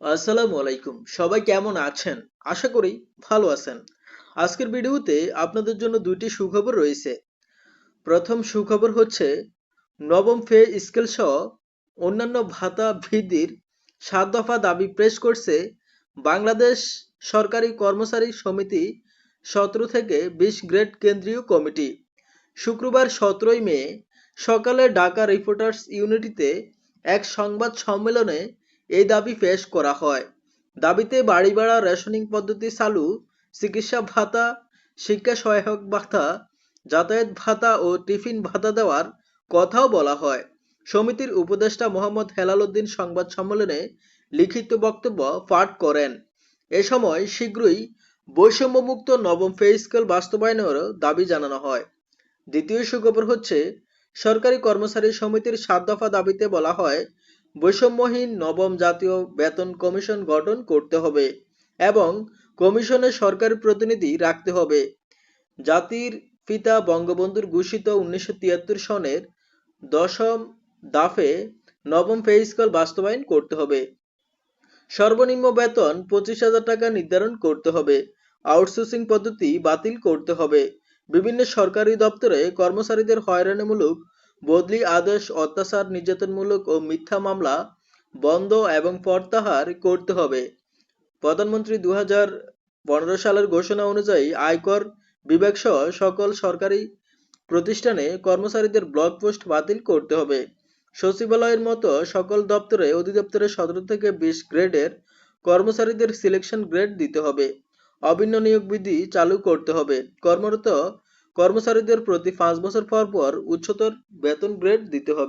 আসসালামু আলাইকুম। সবাই কেমন আছেন? আশা করি ভালো আছেন। আজকের ভিডিওতে আপনাদের জন্য দুইটি সুখবর রয়েছে। প্রথম সুখবর হচ্ছে, নবম ফে স্কেল সহ অন্যান্য ভাতা বৃদ্ধির সাত দফা দাবি পেশ করছে বাংলাদেশ সরকারি কর্মচারী সমিতি সতেরো থেকে বিশ গ্রেড কেন্দ্রীয় কমিটি। শুক্রবার সতেরোই মে সকালে ঢাকা রিপোর্টার্স ইউনিটিতে এক সংবাদ সম্মেলনে এই দাবি পেশ করা হয়। দাবিতে বাড়ি ভাড়া রেশনিং পদ্ধতি চালু, চিকিৎসা ভাতা, শিক্ষা সহায়ক ভাতা, যাতায়াত ভাতা ও টিফিন ভাতা দেওয়ার কথাও বলা হয়। সমিতির উপদেষ্টা মোহাম্মদ হেলাল উদ্দিন সংবাদ সম্মেলনে লিখিত বক্তব্য পাঠ করেন। এ সময় শীঘ্রই বৈষম্যমুক্ত নবম পে স্কেল বাস্তবায়নেরও দাবি জানানো হয়। দ্বিতীয় সুখবর হচ্ছে, সরকারি কর্মচারী সমিতির সাত দফা দাবিতে বলা হয় বৈষম্যহীন নবম জাতীয় বেতন কমিশন গঠন করতে হবে এবং কমিশনে সরকারি প্রতিনিধি রাখতে হবে। জাতির পিতা বঙ্গবন্ধুর ঘোষিত উনিশশো তিয়াত্তর সনের দশম দাফে নবম পে স্কেল বাস্তবায়ন করতে হবে। সর্বনিম্ন বেতন পঁচিশ হাজার টাকা নির্ধারণ করতে হবে। আউটসোর্সিং পদ্ধতি বাতিল করতে হবে। বিভিন্ন সরকারি দপ্তরে কর্মচারীদের হয়রানিমূলক বদলি আদেশ, অত্যাচার, নির্যাতনমূলক ও মিথ্যা মামলা বন্ধ এবং প্রত্যাহার করতে হবে। প্রধানমন্ত্রী দু সালের ঘোষণা অনুযায়ী আয়কর বিভাগ সহ সকল সরকারি প্রতিষ্ঠানে কর্মচারীদের ব্লক পোস্ট বাতিল করতে হবে। সচিবালয়ের মতো সকল দপ্তরে, অধিদপ্তরে সতেরো থেকে বিশ গ্রেডের কর্মচারীদের সিলেকশন গ্রেড দিতে হবে। অভিন্ন নিয়োগ বিধি চালু করতে হবে। কর্মরত কর্মচারীদের প্রতি পাঁচ বছর পর পর উচ্চতর বেতন গ্রেড দিতে হবে।